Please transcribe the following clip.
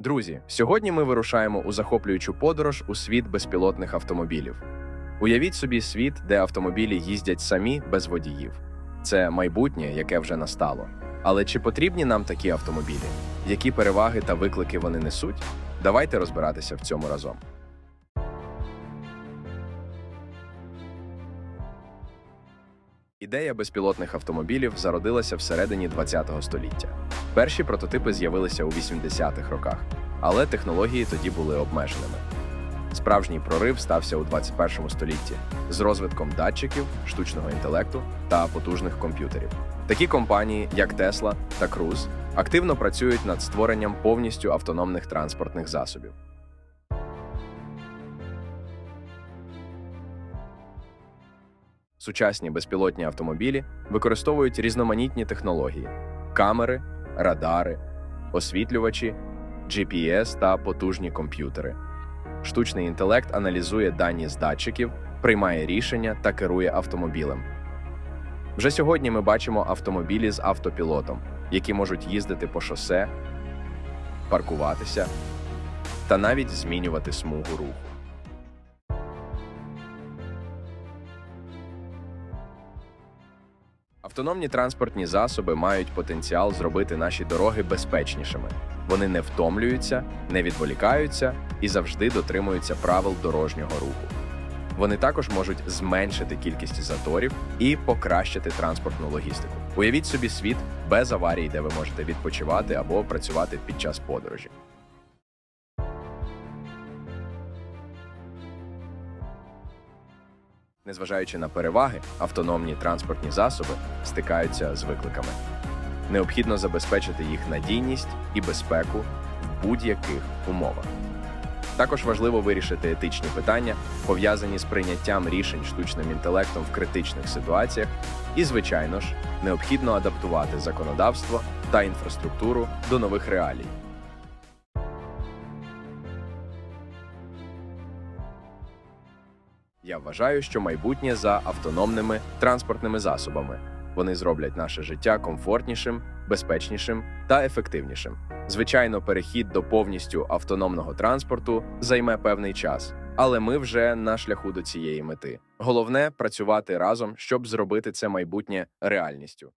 Друзі, сьогодні ми вирушаємо у захоплюючу подорож у світ безпілотних автомобілів. Уявіть собі світ, де автомобілі їздять самі без водіїв. Це майбутнє, яке вже настало. Але чи потрібні нам такі автомобілі? Які переваги та виклики вони несуть? Давайте розбиратися в цьому разом. Ідея безпілотних автомобілів зародилася всередині ХХ століття. Перші прототипи з'явилися у 80-х роках, але технології тоді були обмеженими. Справжній прорив стався у 21 столітті з розвитком датчиків, штучного інтелекту та потужних комп'ютерів. Такі компанії, як Tesla та Cruise, активно працюють над створенням повністю автономних транспортних засобів. Сучасні безпілотні автомобілі використовують різноманітні технології: камери, радари, освітлювачі, GPS та потужні комп'ютери. Штучний інтелект аналізує дані з датчиків, приймає рішення та керує автомобілем. Вже сьогодні ми бачимо автомобілі з автопілотом, які можуть їздити по шосе, паркуватися та навіть змінювати смугу руху. Автономні транспортні засоби мають потенціал зробити наші дороги безпечнішими. Вони не втомлюються, не відволікаються і завжди дотримуються правил дорожнього руху. Вони також можуть зменшити кількість заторів і покращити транспортну логістику. Уявіть собі світ без аварій, де ви можете відпочивати або працювати під час подорожі. Незважаючи на переваги, автономні транспортні засоби стикаються з викликами. Необхідно забезпечити їх надійність і безпеку в будь-яких умовах. Також важливо вирішити етичні питання, пов'язані з прийняттям рішень штучним інтелектом в критичних ситуаціях, і, звичайно ж, необхідно адаптувати законодавство та інфраструктуру до нових реалій. Я вважаю, що майбутнє за автономними транспортними засобами. Вони зроблять наше життя комфортнішим, безпечнішим та ефективнішим. Звичайно, перехід до повністю автономного транспорту займе певний час, але ми вже на шляху до цієї мети. Головне працювати разом, щоб зробити це майбутнє реальністю.